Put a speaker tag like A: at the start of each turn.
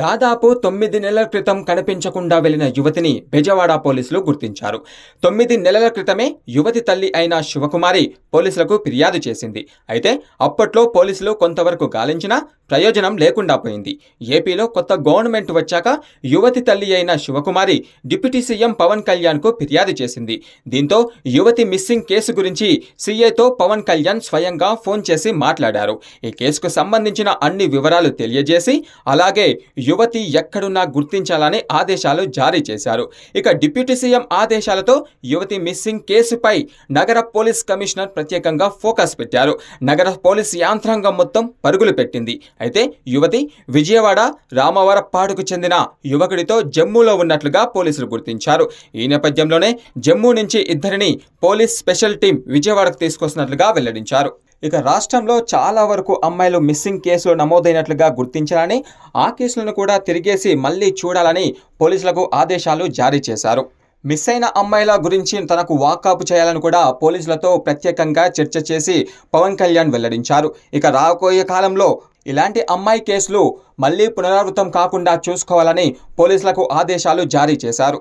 A: దాదాపు తొమ్మిది నెలల క్రితం కనిపించకుండా వెళ్ళిన యువతిని బెజవాడ పోలీసులు గుర్తించారు. తొమ్మిది నెలల క్రితమే యువతి తల్లి అయిన శివకుమారి పోలీసులకు ఫిర్యాదు చేసింది. అయితే అప్పట్లో పోలీసులు కొంతవరకు గాలించినా ప్రయోజనం లేకుండా పోయింది. ఏపీలో కొత్త గవర్నమెంట్ వచ్చాక యువతి తల్లి అయిన శివకుమారి డిప్యూటీ సీఎం పవన్ కళ్యాణ్కు ఫిర్యాదు చేసింది. దీంతో యువతి మిస్సింగ్ కేసు గురించి సీఐతో పవన్ కళ్యాణ్ స్వయంగా ఫోన్ చేసి మాట్లాడారు. ఈ కేసుకు సంబంధించిన అన్ని వివరాలు తెలియజేసి అలాగే యువతి ఎక్కడున్నా గుర్తించాలని ఆదేశాలు జారీ చేశారు. ఇక డిప్యూటీ సీఎం ఆదేశాలతో యువతి మిస్సింగ్ కేసుపై నగర పోలీస్ కమిషనర్ ప్రత్యేకంగా ఫోకస్ పెట్టారు. నగర పోలీస్ యాంత్రాంగం మొత్తం పరుగులు పెట్టింది. అయితే యువతి విజయవాడ రామవరపాడుకు చెందిన యువకుడితో జమ్మూలో ఉన్నట్లుగా పోలీసులు గుర్తించారు. ఈ నేపథ్యంలోనే జమ్మూ నుంచి ఇద్దరిని పోలీస్ స్పెషల్ టీం విజయవాడకు తీసుకొస్తున్నట్లుగా వెల్లడించారు. ఇక రాష్ట్రంలో చాలా వరకు అమ్మాయిలు మిస్సింగ్ కేసులు నమోదైనట్లుగా గుర్తించాలని ఆ కేసులను కూడా తిరిగేసి మళ్ళీ చూడాలని పోలీసులకు ఆదేశాలు జారీ చేశారు. మిస్ అయిన అమ్మాయిల గురించి తనకు వాకాపు చేయాలని కూడా పోలీసులతో ప్రత్యేకంగా చర్చ చేసి పవన్ కళ్యాణ్ వెల్లడించారు. ఇక రాబోయే కాలంలో ఇలాంటి అమ్మాయి కేసులు మళ్ళీ పునరావృతం కాకుండా చూసుకోవాలని పోలీసులకు ఆదేశాలు జారీ చేశారు.